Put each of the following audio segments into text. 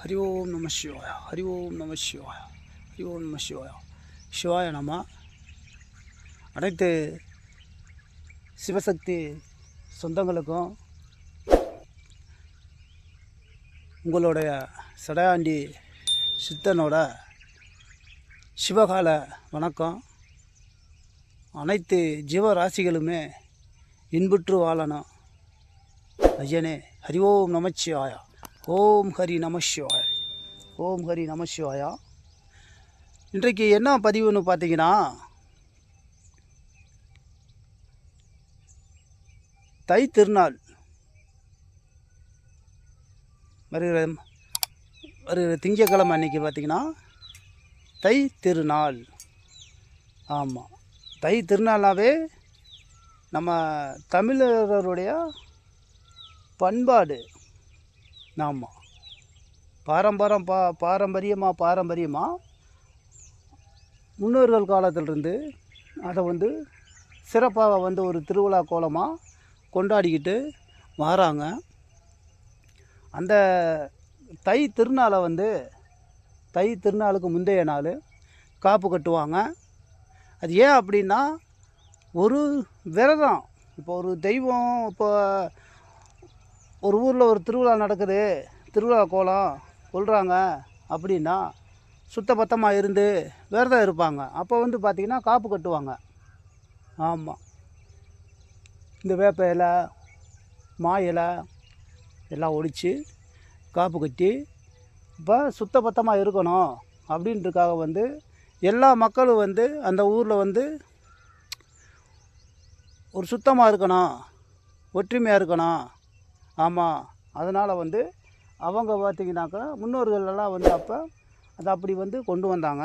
ஹரி ஓம் நம சிவாயா ஹரி ஓம் நம சிவாயா ஹரி ஓம் நம சிவாயா சிவாய நம அனைத்து சிவசக்தி சொந்தங்களுக்கும் உங்களுடைய சடையாண்டி சித்தனோட சிவகால வணக்கம். அனைத்து ஜீவராசிகளுமே இன்புற்று வாழணும். ஐயனே ஹரி ஓம் நமச்சிவாயா ஓம் ஹரி நமசிவாய ஓம் ஹரி நமசிவாயா இன்றைக்கு என்ன பதிவுன்னு பார்த்தீங்கன்னா தை திருநாள். வருகிற வருகிற திங்கக்கிழமை அன்னைக்கு பார்த்தீங்கன்னா தை திருநாள். ஆமாம் தை திருநாளாவே நம்ம தமிழருடைய பண்பாடு ஆமாம் பாரம்பரம் பா பாரம்பரியமாக பாரம்பரியமாக முன்னோர்கள் காலத்திலிருந்து அதை வந்து சிறப்பாக வந்து ஒரு திருவிழா கோலமாக கொண்டாடிக்கிட்டு வராங்க. அந்த தை திருநாளை வந்து தை திருநாளுக்கு முந்தைய நாள் காப்பு கட்டுவாங்க. அது ஏன் அப்படின்னா ஒரு விரதம். இப்போ ஒரு தெய்வம் இப்போ ஒரு ஊரில் ஒரு திருவிழா நடக்குது திருவிழா கோலம் கொள்கிறாங்க அப்படின்னா சுத்தபத்தமாக இருந்து விரதம் இருப்பாங்க. அப்போ வந்து பார்த்திங்கன்னா காப்பு கட்டுவாங்க. ஆமாம் இந்த வேப்ப இலை மா இலை எல்லாம் ஒழித்து காப்பு கட்டி இப்போ சுத்தபத்தமாக இருக்கணும் அப்படின்றதுக்காக வந்து எல்லா மக்களும் வந்து அந்த ஊரில் வந்து ஒரு சுத்தமாக இருக்கணும் ஒற்றுமையாக இருக்கணும் ஆமாம் அதனால் வந்து அவங்க பார்த்திங்கனாக்கா முன்னோர்கள் எல்லாம் வந்து அப்போ அதை அப்படி வந்து கொண்டு வந்தாங்க.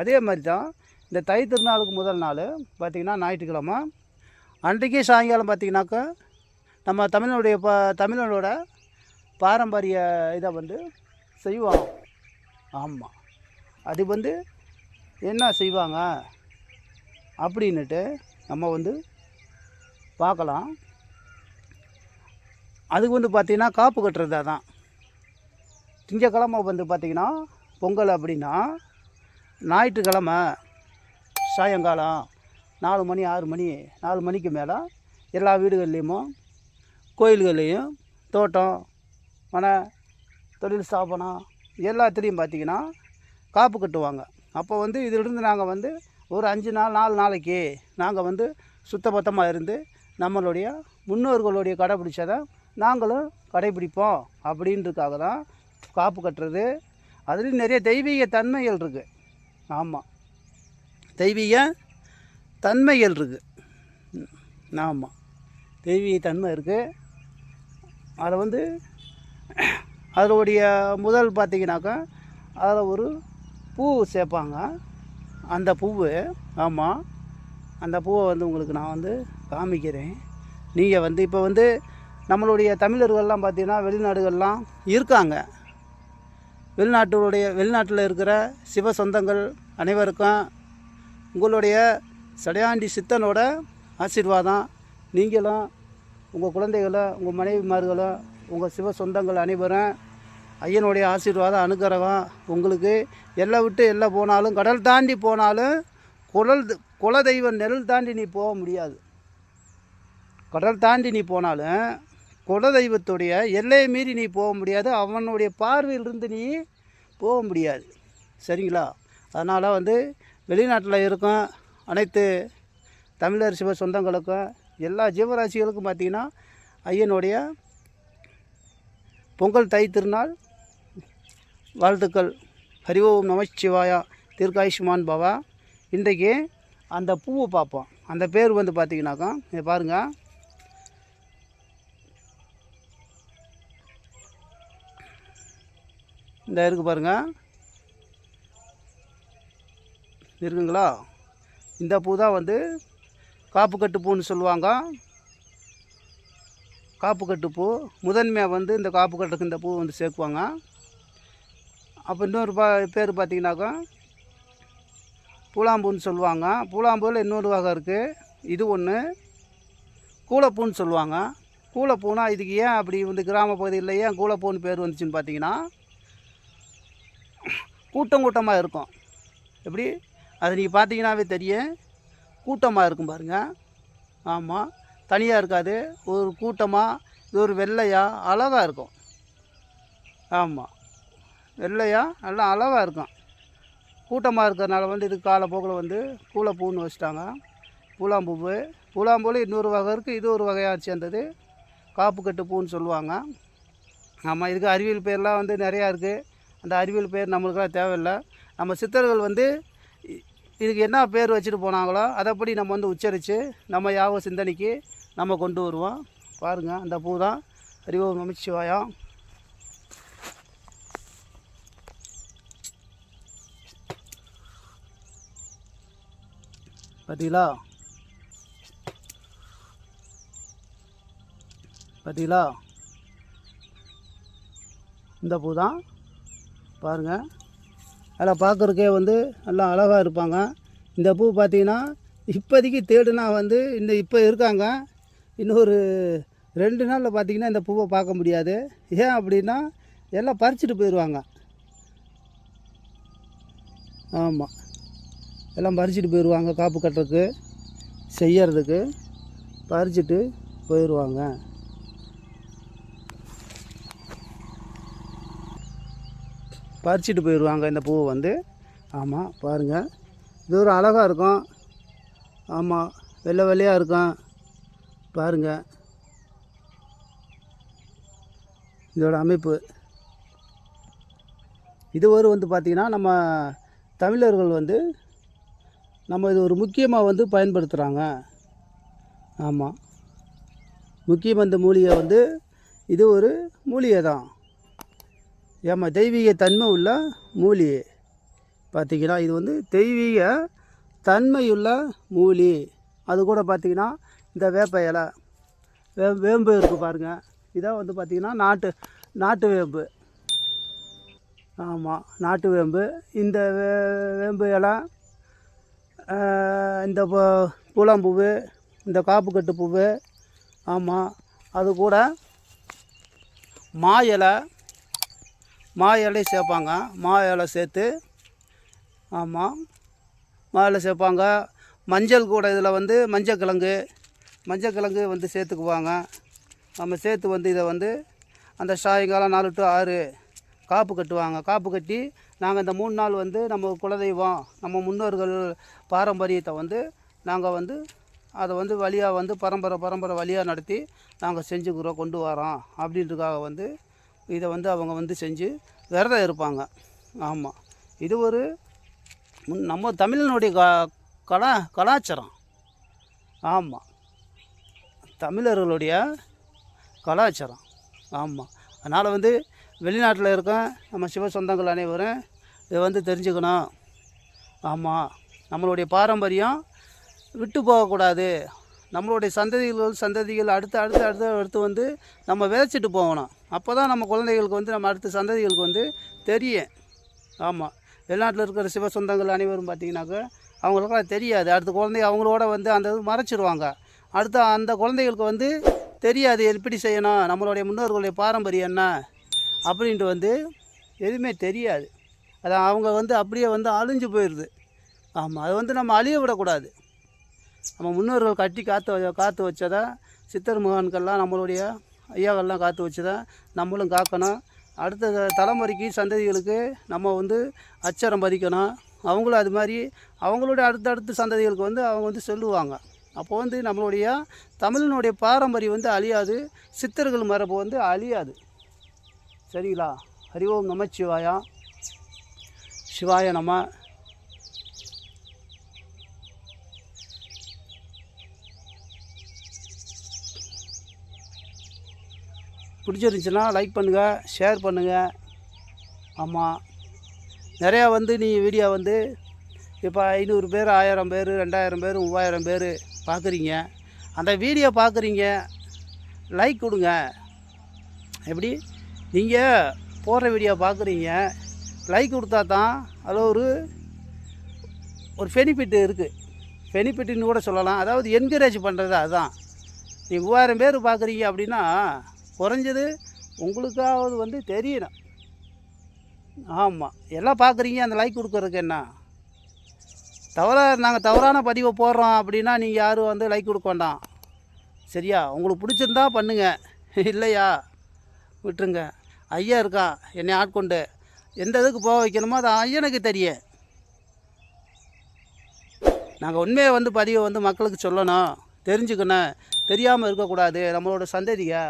அதே மாதிரி தான் இந்த தை திருநாளுக்கு முதல் நாள் பார்த்திங்கன்னா ஞாயிற்றுக்கிழமை. அன்றைக்கே சாயங்காலம் பார்த்திங்கனாக்கா நம்ம தமிழனுடைய ப தமிழனோட பாரம்பரிய இதை வந்து செய்வாங்க. ஆமாம் அது வந்து என்ன செய்வாங்க? அப்படின்னுட்டு நம்ம வந்து பார்க்கலாம். அதுக்கு வந்து பார்த்திங்கன்னா காப்பு கட்டுறது தான் திங்கக்கிழமை வந்து பார்த்திங்கன்னா பொங்கல் அப்படின்னா ஞாயிற்றுக்கிழமை சாயங்காலம் நாலு மணி ஆறு மணி நாலு மணிக்கு மேலே எல்லா வீடுகள்லேயுமோ கோயில்கள்லேயும் தோட்டம் மன தொழில் ஸ்தாபனம் எல்லாத்துலேயும் பார்த்திங்கன்னா காப்பு கட்டுவாங்க. அப்போ வந்து இதிலிருந்து நாங்கள் வந்து ஒரு அஞ்சு நாள் நாலு நாளைக்கு நாங்கள் வந்து சுத்தபத்தமாக இருந்து நம்மளுடைய முன்னோர்களுடைய கடைப்பிடிச்சதை நாங்களும் கடைப்பிடிப்போம் அப்படின்றதுக்காக தான் காப்பு கட்டுறது. அதுலேயும் நிறைய தெய்வீக தன்மைகள் இருக்குது ஆமாம் தெய்வீக தன்மைகள் இருக்குது ஆமாம் தெய்வீக தன்மை இருக்குது அதில் வந்து அதனுடைய முதல் பார்த்திங்கனாக்கா அதில் ஒரு பூ சேர்ப்பாங்க அந்த பூவு ஆமாம் அந்த பூவை வந்து உங்களுக்கு நான் வந்து காமிக்கிறேன். நீங்கள் வந்து இப்போ வந்து நம்மளுடைய தமிழர்கள்லாம் பார்த்திங்கன்னா வெளிநாடுகள்லாம் இருக்காங்க. வெளிநாட்டுடைய வெளிநாட்டில் இருக்கிற சிவ சொந்தங்கள் அனைவருக்கும் உங்களுடைய சடையாண்டி சித்தனோட ஆசீர்வாதம். நீங்களும் உங்கள் குழந்தைகளும் உங்கள் மனைவிமார்களும் உங்கள் சிவ சொந்தங்கள் அனைவரும் ஐயனுடைய ஆசீர்வாதம் அனுக்கிரகம் உங்களுக்கு. எல்லை விட்டு எல்லை போனாலும் கடல் தாண்டி போனாலும் குலல் குலதெய்வ நெல் தாண்டி நீ போக முடியாது. கடல் தாண்டி நீ போனாலும் குலதெய்வத்துடைய எல்லையை மீறி நீ போக முடியாது. அவனுடைய பார்வையிலிருந்து நீ போக முடியாது. சரிங்களா? அதனால் வந்து வெளிநாட்டில் இருக்கும் அனைத்து தமிழர் சிவ சொந்தங்களுக்கும் எல்லா ஜீவராசிகளுக்கும் பார்த்திங்கன்னா ஐயனுடைய பொங்கல் தை திருநாள் வாழ்த்துக்கள். ஹரி ஓம் நமச்சிவாயா தீர்காயுஷ்மான் பவா இன்றைக்கு அந்த பூவை பார்ப்போம். அந்த பேர் வந்து பார்த்திங்கனாக்கா இதை பாருங்கள் இந்த இருக்குது பாருங்கள் இருக்குங்களா? இந்த பூ தான் வந்து காப்பு கட்டு பூன்னு சொல்லுவாங்க. காப்பு கட்டு பூ. முதன்மையாக வந்து இந்த காப்பு கட்டுக்கு இந்த பூ வந்து சேர்க்குவாங்க. அப்போ இன்னொரு பா பேர் பார்த்தீங்கன்னாக்கா பூலாம்பூன்னு சொல்லுவாங்க. பூலாம்பூவில் இன்னொரு வகை இருக்குது இது ஒன்று கூலப்பூன்னு சொல்லுவாங்க. கூலப்பூனா இதுக்கு ஏன் அப்படி வந்து கிராம பகுதியில் ஏன் கூலப்பூன்னு பேர் வந்துச்சுன்னு பார்த்தீங்கன்னா கூட்டம் கூட்டமாக இருக்கும். எப்படி? அது நீங்கள் பார்த்தீங்கன்னாவே தெரியும். கூட்டமாக இருக்கும் பாருங்கள் ஆமாம் தனியாக இருக்காது. ஒரு கூட்டமாக இது ஒரு வெள்ளையாக அழகாக இருக்கும். ஆமாம் வெள்ளையாக நல்லா அழகாக இருக்கும். கூட்டமாக இருக்கிறதுனால வந்து இது காலப்போக்கில் வந்து பூளைப்பூன்னு வச்சுட்டாங்க. பூலாம்பூவு பூலாம்பூவில் இன்னொரு வகை இருக்குது இது ஒரு வகையாக சேர்ந்தது. காப்பு கட்டு பூன்னு சொல்லுவாங்க. ஆமாம் இதுக்கு அறிவியல் பேர்லாம் வந்து நிறையா இருக்குது அந்த அறிவியல் பேர் நம்மளுக்கெல்லாம் தேவையில்லை. நம்ம சித்தர்கள் வந்து இதுக்கு என்ன பேர் வச்சுட்டு போனாங்களோ அதைப்படி நம்ம வந்து உச்சரித்து நம்ம யாவ சிந்தனைக்கு நம்ம கொண்டு வருவோம். பாருங்கள் அந்த பூ தான் அறிவோம் நமச்சிவாயம் பார்த்தீங்களா பார்த்தீங்களா இந்த பூ தான் பாருங்கள் அதில் பார்க்குறக்கே வந்து நல்லா அழகாக இருப்பாங்க. இந்த பூ பார்த்தீங்கன்னா இப்போதைக்கு தேடுனா வந்து இந்த இப்போ இருக்காங்க. இன்னொரு ரெண்டு நாளில் பார்த்தீங்கன்னா இந்த பூவை பார்க்க முடியாது. ஏன் அப்படின்னா எல்லாம் பறிச்சுட்டு போயிடுவாங்க. ஆமாம் எல்லாம் பறிச்சுட்டு போயிடுவாங்க காப்பு கட்டுறதுக்கு செய்யறதுக்கு. பறிச்சுட்டு போயிடுவாங்க. பறிச்சிட்டு போயிடுவாங்க இந்த பூவை வந்து. ஆமாம் பாருங்கள் இது ஒரு அழகாக இருக்கும். ஆமாம் வெள்ளை வெள்ளையாக இருக்கும். பாருங்கள் இதோட அமைப்பு. இது ஒரு வந்து பார்த்திங்கன்னா நம்ம தமிழர்கள் வந்து நம்ம இது ஒரு முக்கியமாக வந்து பயன்படுத்துகிறாங்க ஆமாம் முக்கியம் அந்த மூலிகை வந்து இது ஒரு மூலிகை தான் ஏமா தெய்வீக தன்மை உள்ள மூலிகை பார்த்தீங்கன்னா இது வந்து தெய்வீக தன்மையுள்ள மூலி. அது கூட பார்த்திங்கன்னா இந்த வேப்ப இலை. வே வேம்பு இருக்குது பாருங்கள் இதான் வந்து பார்த்திங்கன்னா நாட்டு நாட்டு வேம்பு. ஆமாம் நாட்டு வேம்பு. இந்த வே வேம்பு இலை இந்த பூலாம்பூவு இந்த காப்புக்கட்டு பூவு. ஆமாம் அது கூட மா இலை மா இலையும் சேர்ப்பாங்க. மா இலை சேர்த்து ஆமாம் மா இலை சேர்ப்பாங்க. மஞ்சள் கூட இதில் வந்து மஞ்சள் கிழங்கு மஞ்சள் கிழங்கு வந்து சேர்த்துக்குவாங்க. நம்ம சேர்த்து வந்து இதை வந்து அந்த சாயங்காலம் நாலு டு ஆறு காப்பு கட்டுவாங்க. காப்பு கட்டி நாங்கள் இந்த மூணு நாள் வந்து நம்ம குலதெய்வம் நம்ம முன்னோர்கள் பாரம்பரியத்தை வந்து நாங்கள் வந்து அதை வந்து வழியாக வந்து பரம்பரை பரம்பரை வழியாக நடத்தி நாங்கள் செஞ்சுக்கிறோம் கொண்டு வரோம் அப்படின்றதுக்காக வந்து இதை வந்து அவங்க வந்து செஞ்சு விரதம் இருப்பாங்க. ஆமாம் இது ஒரு முன் நம்ம தமிழனுடைய க கலா கலாச்சாரம். ஆமாம் தமிழர்களுடைய கலாச்சாரம். ஆமாம் அதனால் வந்து வெளிநாட்டில் இருக்க நம்ம சிவ சொந்தங்கள் அனைவரும் இதை வந்து தெரிஞ்சுக்கணும். ஆமாம் நம்மளுடைய பாரம்பரியம் விட்டு போகக்கூடாது நம்மளுடைய சந்ததிகள் சந்ததிகள் அடுத்து அடுத்து அடுத்து அடுத்து வந்து நம்ம விதைச்சிட்டு போகணும். அப்போ தான் நம்ம குழந்தைகளுக்கு வந்து நம்ம அடுத்த சந்ததிகளுக்கு வந்து தெரியும். ஆமாம் வெளிநாட்டில் இருக்கிற சிவ சொந்தங்கள் அனைவரும் பார்த்தீங்கன்னாக்கா அவங்களுக்கெல்லாம் தெரியாது. அடுத்த குழந்தை அவங்களோட வந்து அந்த இது மறைச்சிருவாங்க. அடுத்த அந்த குழந்தைகளுக்கு வந்து தெரியாது எப்படி செய்யணும் நம்மளுடைய முன்னோர்களுடைய பாரம்பரியம் என்ன அப்படின்ட்டு வந்து எதுவுமே தெரியாது. அது அவங்க வந்து அப்படியே வந்து அழிஞ்சு போயிடுது. ஆமாம் அதை வந்து நம்ம அழிய விடக்கூடாது. நம்ம முன்னோர்கள் கட்டி காத்து காத்து வச்சதா சித்தர் முகான்கள்லாம் நம்மளுடைய ஐயாவெல்லாம் காத்து தான் நம்மளும் காக்கணும். அடுத்த த- தலைமுறைக்கு சந்ததிகளுக்கு நம்ம வந்து அச்சரம் பதிக்கணும். அவங்களும் அது மாதிரி அவங்களுடைய அடுத்தடுத்த சந்ததிகளுக்கு வந்து அவங்க வந்து சொல்லுவாங்க. அப்போ வந்து நம்மளுடைய தமிழனுடைய பாரம்பரியம் வந்து அழியாது. சித்தர்கள் மரபு வந்து அழியாது. சரிங்களா? ஹரி ஓம் நமச்சிவாயா சிவாய. நம்ம பிடிச்சிருந்துச்சுன்னா லைக் பண்ணுங்கள் ஷேர் பண்ணுங்கள் ஆமாம் நிறையா வந்து நீ வீடியோ வந்து இப்போ ஐநூறு பேர் ஆயிரம் பேர் ரெண்டாயிரம் பேர் மூவாயிரம் பேர் பார்க்குறீங்க அந்த வீடியோ பார்க்குறீங்க லைக் கொடுங்க. எப்படி? நீங்கள் போடுற வீடியோ பார்க்குறீங்க லைக் கொடுத்தா தான் அதில் ஒரு ஒரு பெனிஃபிட் இருக்குது பெனிஃபிட்டுன்னு கூட சொல்லலாம். அதாவது என்கரேஜ் பண்ணுறது அதுதான். நீ மூவாயிரம் பேர் பார்க்குறீங்க அப்படின்னா குறைஞ்சது உங்களுக்காவது வந்து தெரியணும். ஆமாம் எல்லாம் பார்க்குறீங்க அந்த லைக் கொடுக்குறதுக்கு என்ன? தவறாக நாங்கள் தவறான பதிவை போடுறோம் அப்படின்னா நீங்கள் யாரும் வந்து லைக் கொடுக்க வேண்டாம். சரியா? உங்களுக்கு பிடிச்சிருந்தா பண்ணுங்கள் இல்லையா? விட்டுருங்க. ஐயா இருக்கான் என்னை ஆட்கொண்டு எந்த இதுக்கு போக வைக்கணுமோ அது ஐயனுக்கு தெரியும். நாங்கள் உண்மையை வந்து பதிவை வந்து மக்களுக்கு சொல்லணும். தெரிஞ்சுக்கணும். தெரியாமல் இருக்கக்கூடாது. நம்மளோட சந்ததியை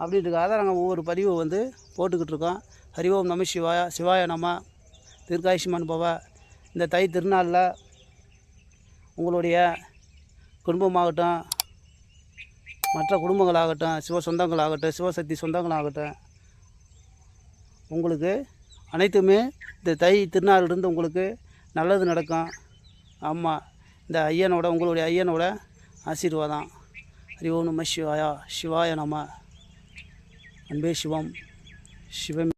அப்படின்றதுக்காக தான் நாங்கள் ஒவ்வொரு பதிவை வந்து போட்டுக்கிட்டு இருக்கோம். ஹரி ஓம் நம சிவாய சிவாய நம தீர்காயுஷ்மான் பவ. இந்த தை திருநாளில் உங்களுடைய குடும்பமாகட்டும் மற்ற குடும்பங்களாகட்டும் சிவ சொந்தங்களாகட்டும் சிவசக்தி சொந்தங்களாகட்டும் உங்களுக்கு அனைத்துமே இந்த தை திருநாளிலிருந்து உங்களுக்கு நல்லது நடக்கும். ஆமாம் இந்த ஐயனோட உங்களுடைய ஐயனோட ஆசீர்வாதம். ஹரி ஓம் நம சிவாயா சிவாய நம்ம அன்பே சிவம் சிவம்